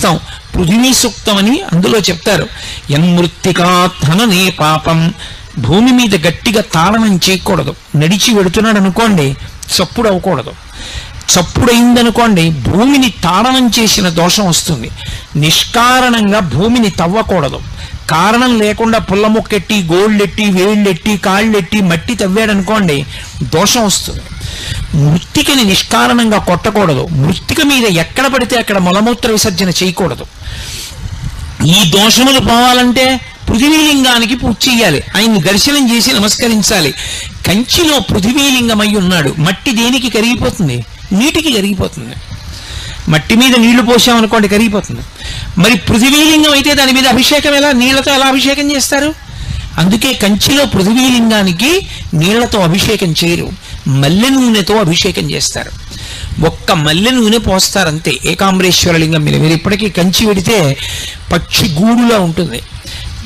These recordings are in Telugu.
చేస్తాం. పృథివీ సూక్తం అని అందులో చెప్తారు. ఎన్మృత్తికాధననే పాపం. భూమి మీద గట్టిగా తాళనం చేయకూడదు. నడిచి వెడుతున్నాడు అనుకోండి చప్పుడు అవ్వకూడదు చప్పుడైందనుకోండి భూమిని తాళనం చేసిన దోషం వస్తుంది. నిష్కారణంగా భూమిని తవ్వకూడదు. కారణం లేకుండా పుల్ల మొక్కెట్టి గోళ్ళెట్టి వేళ్ళెట్టి కాళ్ళెట్టి మట్టి తవ్వాడనుకోండి దోషం వస్తుంది. మృత్తికని నిష్కారణంగా కొట్టకూడదు. మృత్తిక మీద ఎక్కడ పడితే అక్కడ మలమూత్ర విసర్జన చేయకూడదు. ఈ దోషములు పోవాలంటే పృథివీలింగానికి పూజ చేయాలి ఆయన్ని దర్శనం చేసి నమస్కరించాలి. కంచిలో పృథివీలింగమై అయి ఉన్నాడు. మట్టి దేనికి కరిగిపోతుంది? నీటికి కరిగిపోతుంది. మట్టి మీద నీళ్ళు పోసామనుకోండి కరిగిపోతుంది. మరి పృథివీలింగం అయితే దాని మీద అభిషేకం ఎలా? నీళ్ళతో ఎలా అభిషేకం చేస్తారు? అందుకే కంచిలో పృథివీలింగానికి నీళ్ళతో అభిషేకం చేయరు. మల్లె నూనెతో అభిషేకం చేస్తారు. ఒక్క మల్లె నూనె పోస్తారంతే. ఏకాంబరేశ్వరలింగం మీద. మీరు ఇప్పటికీ కంచి వెడితే పక్షి గూడులా ఉంటుంది.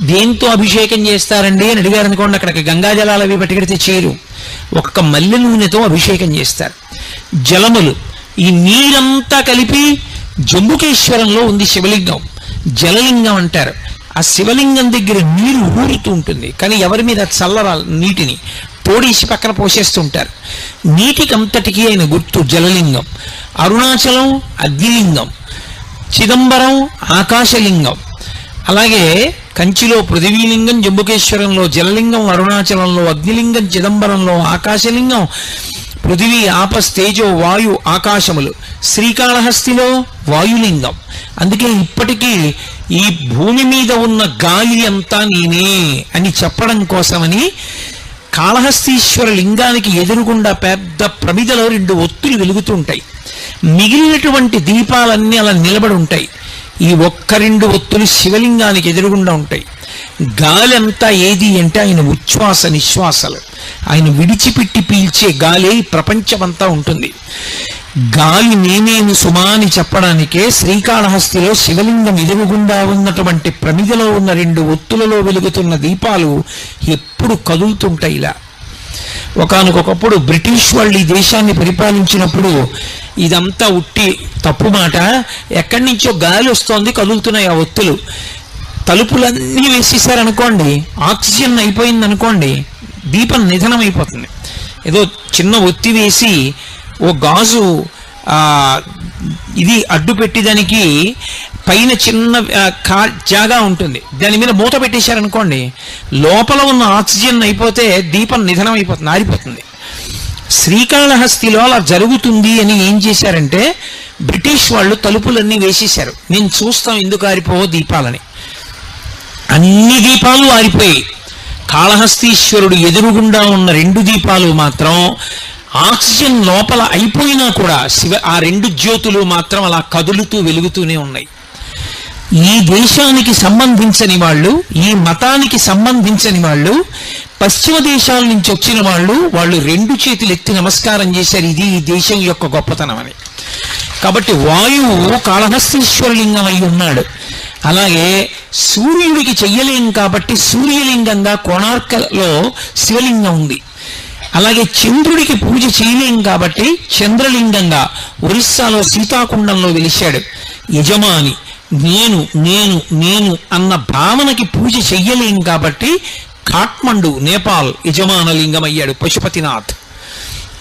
దేంతో అభిషేకం చేస్తారండి అని అడిగారు అనుకోండి అక్కడికి గంగాజలాలు అవి పట్టుకెడితే చేరు. ఒక్క మల్లె నూనెతో అభిషేకం చేస్తారు. జలములు. ఈ నీరంతా కలిపి జంబుకేశ్వరంలో ఉంది శివలింగం. జలలింగం అంటారు. ఆ శివలింగం దగ్గర నీరు ఊరుతూ ఉంటుంది. కానీ ఎవరి మీద చల్లరా నీటిని? తోడేసి పక్కన పోసేస్తుంటారు. నీటికంతటికి ఆయన గుర్తు జలలింగం అరుణాచలం అగ్నిలింగం చిదంబరం ఆకాశలింగం. అలాగే కంచిలో పృథివీలింగం జంబుకేశ్వరంలో జలలింగం అరుణాచలంలో అగ్నిలింగం చిదంబరంలో ఆకాశలింగం పృథివీ ఆపస్ తేజో వాయు ఆకాశములు శ్రీకాళహస్తిలో వాయులింగం. అందుకే ఇప్పటికీ ఈ భూమి మీద ఉన్న గాలి అంతా నేనే అని చెప్పడం కోసమని కాళహస్తీశ్వర లింగానికి ఎదురుగుండా పెద్ద ప్రమిదలో రెండు ఒత్తులు వెలుగుతుంటాయి. మిగిలినటువంటి దీపాలన్నీ అలా నిలబడి ఉంటాయి. ఈ ఒక్క రెండు ఒత్తులు శివలింగానికి ఎదురుగుండా ఉంటాయి. గాలి అంతా ఏది అంటే ఆయన ఉచ్ఛ్వాస నిశ్వాసలు. ఆయన విడిచిపెట్టి పీల్చే గాలి ప్రపంచమంతా ఉంటుంది. గాలి నేనేను సుమా అని చెప్పడానికే శ్రీకాళహస్తిలో శివలింగం ఎదురుగుండా ఉన్నటువంటి ప్రమిదలో ఉన్న రెండు ఒత్తులలో వెలుగుతున్న దీపాలు ఎప్పుడు కదులుతుంటాయి ఇలా. ఒకనకొకప్పుడు బ్రిటిష్ వాళ్ళు ఈ దేశాన్ని పరిపాలించినప్పుడు ఇదంతా ఉట్టి తప్పు మాట. ఎక్కడి నుంచో గాలి వస్తోంది కదులుతున్నాయి ఆ ఒత్తులు. తలుపులన్నీ వేసేసారనుకోండి ఆక్సిజన్ అయిపోయింది అనుకోండి దీపం నిధనం అయిపోతుంది ఏదో చిన్న ఒత్తి వేసి ఓ గాజు ఇది అడ్డు పెట్టేదానికి పైన చిన్న కా జాగా ఉంటుంది. దాని మీద మూత పెట్టేశారనుకోండి లోపల ఉన్న ఆక్సిజన్ అయిపోతే దీపం నిధనం అయిపోతుంది ఆరిపోతుంది. శ్రీకాళహస్తిలో అలా జరుగుతుంది అని ఏం చేశారంటే బ్రిటిష్ వాళ్ళు తలుపులన్నీ వేసేశారు. నేను చూస్తాం ఎందుకు ఆరిపోవో దీపాలని. అన్ని దీపాలు ఆరిపోయాయి. కాళహస్తీశ్వరుడు ఎదురుగుండా ఉన్న రెండు దీపాలు మాత్రం ఆక్సిజన్ లోపల అయిపోయినా కూడా శివ ఆ రెండు జ్యోతులు మాత్రం అలా కదులుతూ వెలుగుతూనే ఉన్నాయి. ఈ దేశానికి సంబంధించని వాళ్ళు ఈ మతానికి సంబంధించని వాళ్ళు పశ్చిమ దేశాల నుంచి వచ్చిన వాళ్ళు వాళ్ళు రెండు చేతులు ఎత్తి నమస్కారం చేశారు ఇది ఈ దేశం యొక్క గొప్పతనం అని. కాబట్టి వాయువు కాళహస్తీశ్వరలింగం అయి ఉన్నాడు. అలాగే సూర్యుడికి చెయ్యలేం కాబట్టి సూర్యలింగంగా కోణార్కలో శివలింగం ఉంది. అలాగే చంద్రుడికి పూజ చేయలేం కాబట్టి చంద్రలింగంగా ఒరిస్సాలో సీతాకుండంలో వెలిశాడు. యజమాని నేను నేను నేను అన్న భావనకి పూజ చెయ్యలేం కాబట్టి కాట్మండు నేపాల్ యజమానలింగం అయ్యాడు పశుపతినాథ్.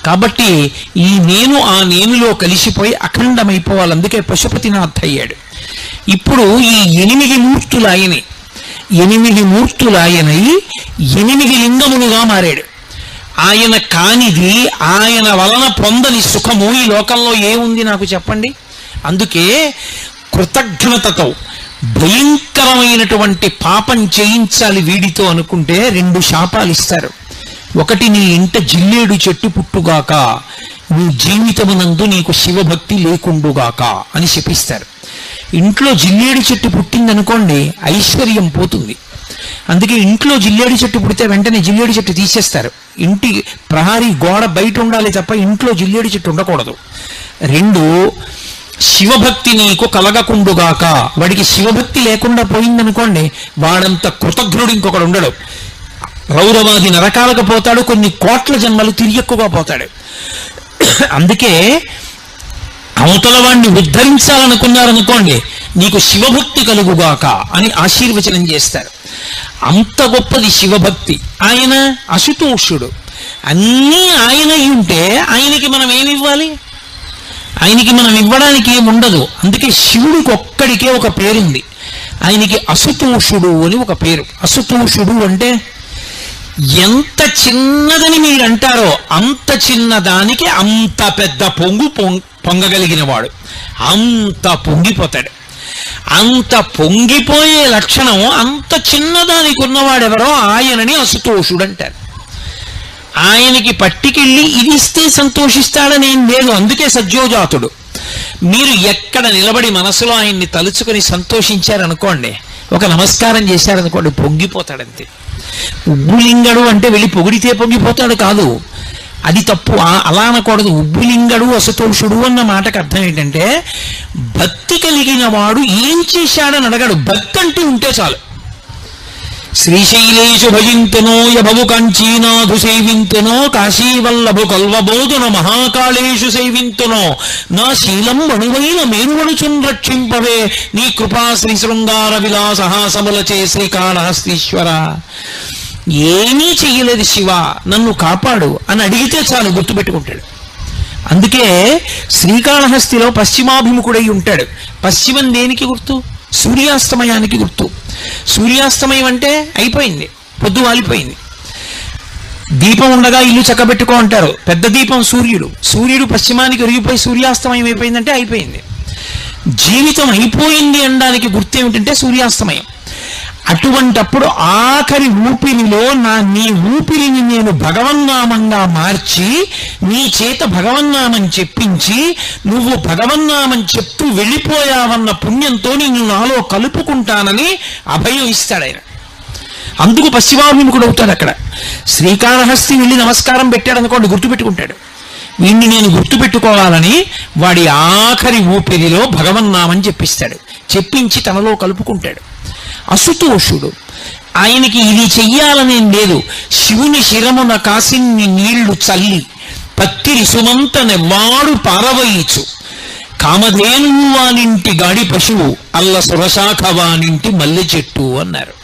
కాబట్టి ఈ నేను ఆ నేనులో కలిసిపోయి అఖండమైపోవాలి అందుకే పశుపతినాథ్ అయ్యాడు. ఇప్పుడు ఈ ఎనిమిది మూర్తులు ఆయనే. ఎనిమిది మూర్తులు ఆయనై ఎనిమిది లింగములుగా మారాడు. ఆయన కానిది ఆయన వలన పొందని సుఖము ఈ లోకంలో ఏముంది నాకు చెప్పండి? అందుకే కృతజ్ఞతతో భయంకరమైనటువంటి పాపం చేయించాలి వీడితో అనుకుంటే రెండు శాపాలు ఇస్తారు. ఒకటి నీ ఇంట జిల్లేడు చెట్టు పుట్టుగాక నీ జీవితమునందు నీకు శివభక్తి లేకుండుగాక అని శపిస్తారు ఇంట్లో జిల్లేడు చెట్టు పుట్టిందనుకోండి ఐశ్వర్యం పోతుంది. అందుకే ఇంట్లో జిల్లేడు చెట్టు పుడితే వెంటనే జిల్లేడు చెట్టు తీసేస్తారు. ఇంటి ప్రహారీ గోడ బయట ఉండాలి తప్ప ఇంట్లో జిల్లేడు చెట్టు ఉండకూడదు. రెండు శివభక్తి నీకు కలగకుండుగాక. వాడికి శివభక్తి లేకుండా పోయిందనుకోండి వాడంత కృతజ్ఞుడు ఇంకొకడు ఉండడు. రౌరవాది నరకాలకు పోతాడు కొన్ని కోట్ల జన్మలు తిరియక్కుగా పోతాడు. అందుకే అవతల వాణ్ణి ఉద్ధరించాలనుకున్నారనుకోండి నీకు శివభక్తి కలుగుగాక అని ఆశీర్వచనం చేస్తారు. అంత గొప్పది శివభక్తి. ఆయన అశుతోషుడు. అన్నీ ఆయన అయి ఉంటే ఆయనకి మనం ఏమి ఇవ్వాలి? ఆయనకి మనం ఇవ్వడానికి ఏమి ఉండదు. అందుకే శివుడికి ఒక్కడికే ఒక పేరుంది. ఆయనకి అసుతోషుడు అని ఒక పేరు. అసుతోషుడు అంటే ఎంత చిన్నదని మీరు అంటారో అంత చిన్నదానికి అంత పెద్ద పొంగు పొంగ్ పొంగగలిగిన వాడు అంత పొంగిపోతాడు. అంత పొంగిపోయే లక్షణం అంత చిన్నదానికి ఉన్నవాడెవరో ఆయనని అసుతోషుడు అంటారు ఆయనకి పట్టికెళ్ళి ఇది ఇస్తే సంతోషిస్తాడని ఏం లేదు అందుకే సజ్జోజాతుడు మీరు ఎక్కడ నిలబడి మనసులో ఆయన్ని తలుచుకొని సంతోషించారనుకోండి ఒక నమస్కారం చేశారనుకోండి పొంగిపోతాడంతే. ఉబ్బులింగడు అంటే వెళ్ళి పొగిడితే పొంగిపోతాడు కాదు. అది తప్పు. ఆ- అలా అనకూడదు. ఉబ్బులింగడు అసతోషుడు అన్న మాటకు అర్థం ఏంటంటే భక్తి కలిగిన వాడు ఏం చేశాడని అడగడు. భక్తి అంటూ ఉంటే చాలు. శ్రీశైలేషు భజింతునో యభవు కంచీనాథు సేవింతునో కాశీవల్లభు కల్వబోధున మహాకాళేషు సేవింతునో నా శీలం మణువైన మేరువణుచున్ రక్షింపవే నీ కృపా శ్రీ శృంగార విలాసహాసములచే శ్రీకాళహస్తీశ్వర ఏమీ చెయ్యలేదు శివ నన్ను కాపాడు అని అడిగితే చాలు గుర్తుపెట్టుకుంటాడు. అందుకే శ్రీకాళహస్తిలో పశ్చిమాభిముఖుడై ఉంటాడు. పశ్చిమం దేనికి గుర్తు? సూర్యాస్తమయానికి గుర్తు. సూర్యాస్తమయం అంటే అయిపోయింది పొద్దు వాలిపోయింది. దీపం ఉండగా ఇల్లు చక్కబెట్టుకో అంటారు. పెద్ద దీపం సూర్యుడు. సూర్యుడు పశ్చిమానికి ఒరిగిపోయి సూర్యాస్తమయం అయిపోయిందంటే అయిపోయింది. జీవితం అయిపోయింది అనడానికి గుర్తు ఏమిటంటే సూర్యాస్తమయం. అటువంటప్పుడు ఆఖరి ఊపిరిలో నా నీ ఊపిరిని నేను భగవన్నామంగా మార్చి నీ చేత భగవన్నామని చెప్పించి నువ్వు భగవన్నామని చెప్తూ వెళ్ళిపోయావన్న పుణ్యంతో నిన్ను నాలో కలుపుకుంటానని అభయం ఇస్తాడు ఆయన. అందుకు పశ్చిమాభిముఖుడు అవుతాడు అక్కడ. శ్రీకాళహస్తి వెళ్ళి నమస్కారం పెట్టాడు అనుకోండి గుర్తుపెట్టుకుంటాడు. వీణ్ణి నేను గుర్తుపెట్టుకోవాలని వాడి ఆఖరి ఊపిరిలో భగవన్నామని చెప్పిస్తాడు. చెప్పించి తనలో కలుపుకుంటాడు. అసుతోషుడు ఆయనకి ఇది చెయ్యాలనేం లేదు. శివుని శిరమున కాసిన్ని నీళ్ళు చల్లి పత్తిరి సుమంత నెవ్వాడు పారవయిచు. కామధేను వానింటి గాడి పశువు అల్ల సురశాఖ వానింటి మల్లె చెట్టు అన్నారు.